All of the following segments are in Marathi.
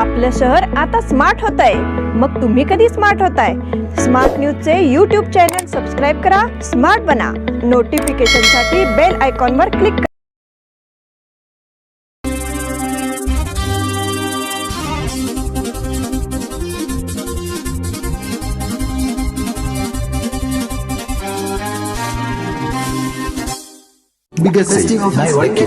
आपलं शहर आता स्मार्ट होत आहे मग तुम्ही कधी स्मार्ट होताय? स्मार्ट न्यूजचे यूट्यूब चॅनल सबस्क्राईब करा स्मार्ट बना. नोटिफिकेशनसाठी बेल आयकॉनवर क्लिक करा. Biggest नाही वाक्य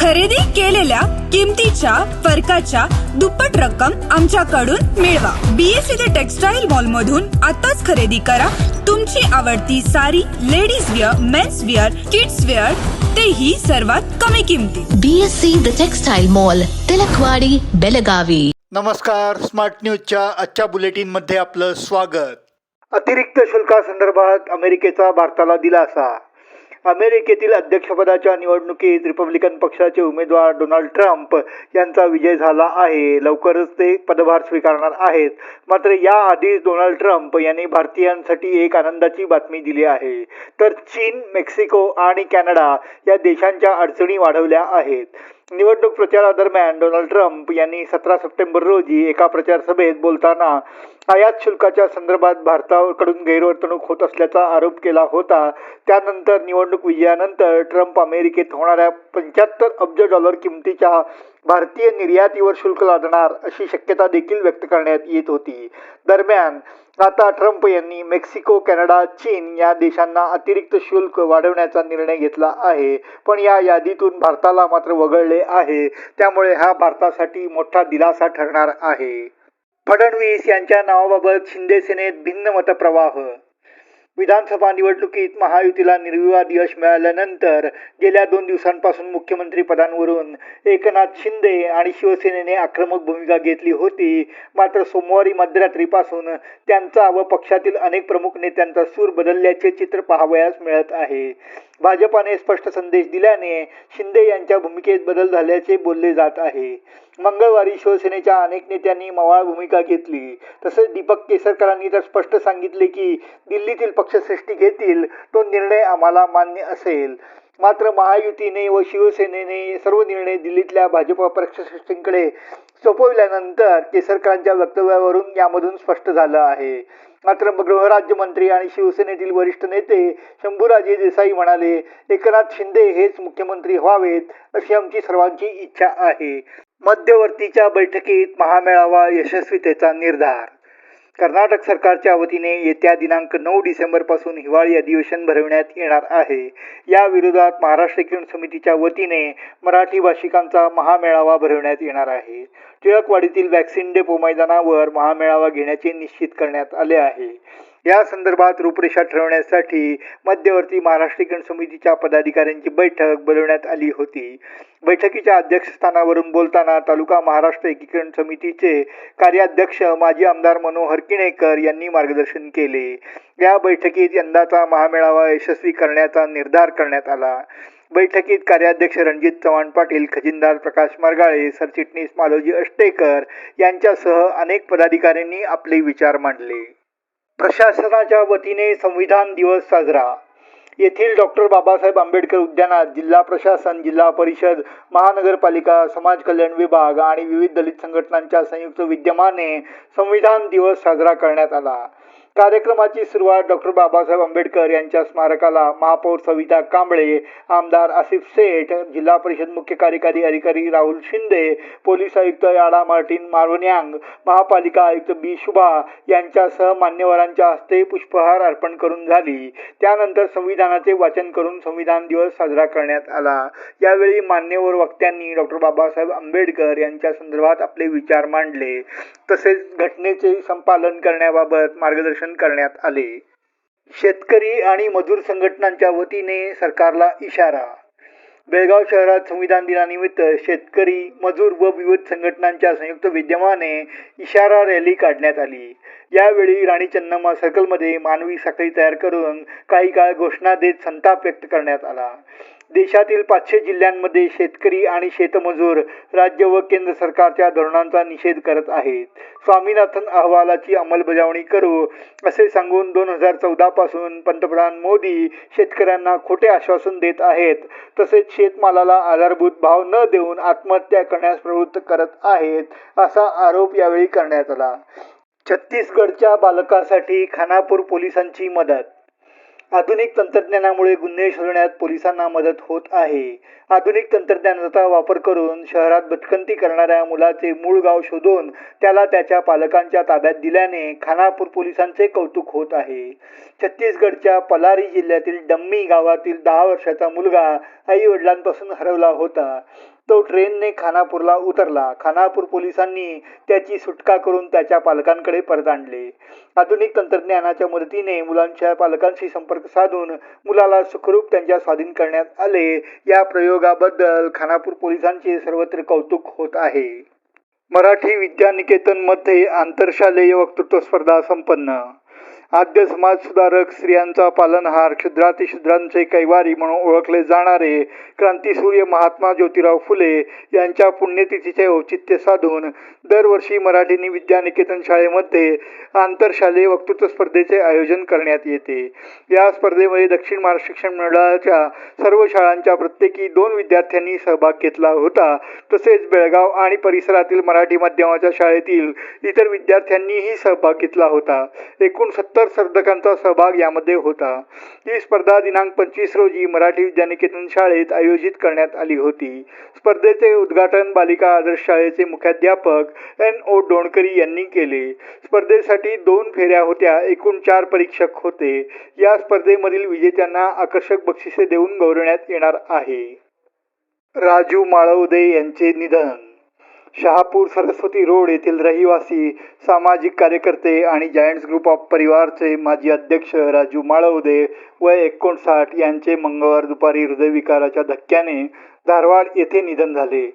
खरेदी केलेल्या किमतीच्या फरकाच्या दुप्पट रक्कम आमच्याकडून मिळवा. बीएससी ते टेक्सटाईल मॉल मधून आताच खरेदी करा. तुमची आवडती sari ladies wear men's wear kids wear तेही सर्वात कमी किमतीत BSc The Textile Mall, Tilakwadi Belagavi. नमस्कार स्मार्ट न्यूजच्या आजच्या बुलेटिनमध्ये आपलं स्वागत. अतिरिक्त शुल्कासंदर्भात अमेरिकेचा भारताला दिलासा. अमेरिकेतील अध्यक्षपदाच्या निवडणुकीत रिपब्लिकन पक्षाचे उमेदवार डोनाल्ड ट्रम्प यांचा विजय झाला आहे. लवकरच ते पदभार स्वीकारणार आहेत. मात्र याआधीच डोनाल्ड ट्रम्प यांनी भारतीयांसाठी एक आनंदाची बातमी दिली आहे. तर चीन मेक्सिको आणि कॅनडा या देशांच्या अडचणी वाढवल्या आहेत. निवडणूक प्रचारादरम्यान डोनाल्ड ट्रम्प यांनी सतरा सप्टेंबर रोजी एका प्रचार सभेत बोलताना आयात शुल्काच्या संदर्भात भारताकडून गैरवर्तणूक होत असल्याचा आरोप केला होता. त्यानंतर निवडणूक विजयानंतर ट्रम्प अमेरिकेत होणाऱ्या पंच्याहत्तर अब्ज डॉलर किमतीच्या भारतीय निर्यातीवर शुल्क लादणार अशी शक्यता देखील व्यक्त करण्यात येत होती. दरम्यान आता ट्रम्प यांनी मेक्सिको कॅनडा चीन या देशांना अतिरिक्त शुल्क वाढवण्याचा निर्णय घेतला आहे. पण या यादीतून भारताला मात्र वगळले आहे. त्यामुळे हा भारतासाठी मोठा दिलासा ठरणार आहे. फडणवीस यांच्या नावाबाबत शिंदे सेनेत भिन्न मतप्रवाह विधानसभा निवडणुकीत महायुतीला निर्विवाद यश मिळाल्यानंतर गेल्या दोन दिवसांपासून मुख्यमंत्री पदांवरून एकनाथ शिंदे आणि शिवसेनेने आक्रमक भूमिका घेतली होती. मात्र सोमवारी मध्यरात्रीपासून त्यांचा व पक्षातील अनेक प्रमुख नेत्यांचा सूर बदलल्याचे चित्र पाहावयास मिळत आहे. भाजपाने स्पष्ट संदेश दिल्याने शिंदे यांच्या भूमिकेत बदल झाल्याचे बोलले जात आहे. मंगळवारी शिवसेनेच्या अनेक नेत्यांनी मवाळ भूमिका घेतली. तसेच दीपक केसरकरांनी तर स्पष्ट सांगितले की दिल्लीतील पक्षश्रेष्ठी घेतील तो निर्णय आम्हाला मान्य असेल. मात्र महायुतीने व शिवसेनेने सर्व निर्णय दिल्लीतल्या भाजप पक्षश्रेष्ठींकडे सोपविल्यानंतर केसरकरांच्या वक्तव्यावरून यामधून स्पष्ट झालं आहे. मात्र गृहराज्यमंत्री आणि शिवसेनेतील वरिष्ठ नेते शंभूराजे देसाई म्हणाले एकनाथ शिंदे हेच मुख्यमंत्री व्हावेत अशी आमची सर्वांची इच्छा आहे. मध्यवर्तीच्या बैठकीत महामेळावा यशस्वीतेचा निर्धार कर्नाटक सरकारच्या वतीने येत्या दिनांक नऊ डिसेंबरपासून हिवाळी अधिवेशन भरविण्यात येणार आहे. या विरोधात महाराष्ट्र किरण समितीच्या वतीने मराठी भाषिकांचा महामेळावा भरविण्यात येणार आहे. टिळकवाडीतील वॅक्सिन डेपो मैदानावर महामेळावा घेण्याचे निश्चित करण्यात आले आहे. या संदर्भात रूपरेषा ठरवण्यासाठी मध्यवर्ती महाराष्ट्रीकरण समितीच्या पदाधिकाऱ्यांची बैठक बोलवण्यात आली होती. बैठकीच्या अध्यक्षस्थानावरून बोलताना तालुका महाराष्ट्र एकीकरण समितीचे कार्याध्यक्ष माजी आमदार मनोहर किणेकर यांनी मार्गदर्शन केले. या बैठकीत यंदाचा महामेळावा यशस्वी करण्याचा निर्धार करण्यात आला. बैठकीत कार्याध्यक्ष रणजित चव्हाण पाटील खजिनदार प्रकाश मरगाळे सरचिटणीस मालोजी अष्टेकर यांच्यासह अनेक पदाधिकाऱ्यांनी आपले विचार मांडले. प्रशासनाच्या वतीने संविधान दिवस साजरा. येथील डॉक्टर बाबासाहेब आंबेडकर उद्यानात जिल्हा प्रशासन जिल्हा परिषद महानगरपालिका समाज कल्याण विभाग आणि विविध दलित संघटनांच्या संयुक्त विद्यमाने संविधान दिवस साजरा करण्यात आला. कार्यक्रमाची सुरुवात डॉक्टर बाबासाहेब आंबेडकर यांच्या स्मारकाला महापौर सविता कांबळे आमदार आसिफ सेठ जिल्हा परिषद मुख्य कार्यकारी अधिकारी राहुल शिंदे पोलीस आयुक्त याडा मार्टिन मारवन्यांग महापालिका आयुक्त बी शुभा यांच्यासह मान्यवरांच्या हस्ते पुष्पहार अर्पण करून झाली. त्यानंतर संविधानाचे वाचन करून संविधान दिवस साजरा करण्यात आला. यावेळी मान्यवर वक्त्यांनी डॉक्टर बाबासाहेब आंबेडकर यांच्या संदर्भात आपले विचार मांडले. तसेच घटनेचे संपालन करण्याबाबत मार्गदर्शन करण्यात आले. शेतकरी आणि मजूर संघटनांच्या वतीने सरकारला इशारा. बेळगाव शहरात संविधान दिनानिमित्त शेतकरी मजूर व विविध संघटनांच्या संयुक्त विद्यमाने इशारा रॅली काढण्यात आली. यावेळी राणी चन्नम्मा सर्कलमध्ये मानवी साखळी तयार करून काही काळ घोषणा देत संताप व्यक्त करण्यात आला. देशातील पाचशे जिल्ह्यांमध्ये शेतकरी आणि शेतमजूर राज्य व केंद्र सरकारच्या धोरणांचा निषेध करत आहेत. स्वामीनाथन अहवालाची अंमलबजावणी करू असे सांगून दोन हजार चौदा पासून पंतप्रधान मोदी शेतकऱ्यांना खोटे आश्वासन देत आहेत. तसेच शेतमालाला आधारभूत भाव न देऊन आत्महत्या करण्यास प्रवृत्त करत आहेत असा आरोप यावेळी करण्यात आला. छत्तीसगडच्या बालकासाठी खानापूर पोलिसांची मदत आधुनिक तंत्रज्ञानामुळे गुन्हे शोधण्यात पोलिसांना मदत होत आहे. आधुनिक तंत्रज्ञानाचा वापर करून शहरात भटकंती करणाऱ्या मुलाचे मूळ गाव शोधून त्याला त्याच्या पालकांच्या ताब्यात दिल्याने खानापूर पोलिसांचे कौतुक होत आहे. छत्तीसगडच्या पलारी जिल्ह्यातील डम्मी गावातील दहा वर्षाचा मुलगा आई वडिलांपासून हरवला होता. तो ट्रेनने खानापूरला उतरला. खानापूर पोलिसांनी त्याची सुटका करून त्याच्या पालकांकडे परत आणले. आधुनिक तंत्रज्ञानाच्या मदतीने मुलांच्या पालकांशी संपर्क साधून मुलाला सुखरूप त्यांच्या स्वाधीन करण्यात आले. या प्रयोगाबद्दल खानापूर पोलिसांचे सर्वत्र कौतुक होत आहे. मराठी विद्यानिकेतनमध्ये आंतरशालेय वक्तृत्व स्पर्धा संपन्न आद्य समाजसुधारक स्त्रियांचा पालनहार क्षुद्रातिशुद्रांचे कैवारी म्हणून ओळखले जाणारे क्रांतीसूर्य महात्मा ज्योतिराव फुले यांच्या पुण्यतिथीचे औचित्य साधून दरवर्षी मराठीनी विद्यानिकेतन शाळेमध्ये आंतरशालेय वक्तृत्व स्पर्धेचे आयोजन करण्यात येते. या स्पर्धेमध्ये दक्षिण महाराष्ट्र शिक्षण मंडळाच्या सर्व शाळांच्या प्रत्येकी दोन विद्यार्थ्यांनी सहभाग घेतला होता. तसेच बेळगाव आणि परिसरातील मराठी माध्यमाच्या शाळेतील इतर विद्यार्थ्यांनीही सहभाग घेतला होता. एकूण सत्तर सत्तर स्पर्धकांचा सहभाग यामध्ये होता. ही स्पर्धा दिनांक पंचवीस रोजी मराठी विद्यानिकेतन शाळेत आयोजित करण्यात आली होती. स्पर्धेचे उद्घाटन बालिका आदर्श शाळेचे मुख्याध्यापक एन ओ डोणकरी यांनी केले. स्पर्धेसाठी दोन फेऱ्या होत्या एकूण चार परीक्षक होते. या स्पर्धेमधील विजेत्यांना आकर्षक बक्षिसे देऊन गौरवण्यात येणार आहे. राजू माळवदे यांचे निधन शहापूर सरस्वती रोड येथील रहिवासी सामाजिक कार्यकर्ते आणि जायंट्स ग्रुप ऑफ परिवारचे माजी अध्यक्ष राजू माळवदे वय एकोणसाठ यांचे मंगळवार दुपारी हृदयविकाराच्या धक्क्याने धारवाड येथे निधन झाले.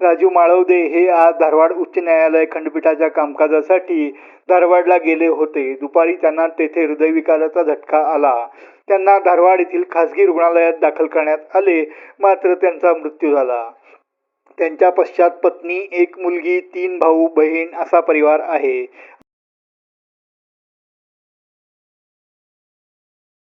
राजू माळवदे हे आज धारवाड उच्च न्यायालय खंडपीठाच्या कामकाजासाठी धारवाडला गेले होते. दुपारी त्यांना तेथे हृदयविकाराचा झटका आला. त्यांना धारवाड येथील खासगी रुग्णालयात दाखल करण्यात आले. मात्र त्यांचा मृत्यू झाला. त्यांच्या पश्चात पत्नी एक मुलगी तीन भाऊ बहीण असा परिवार आहे.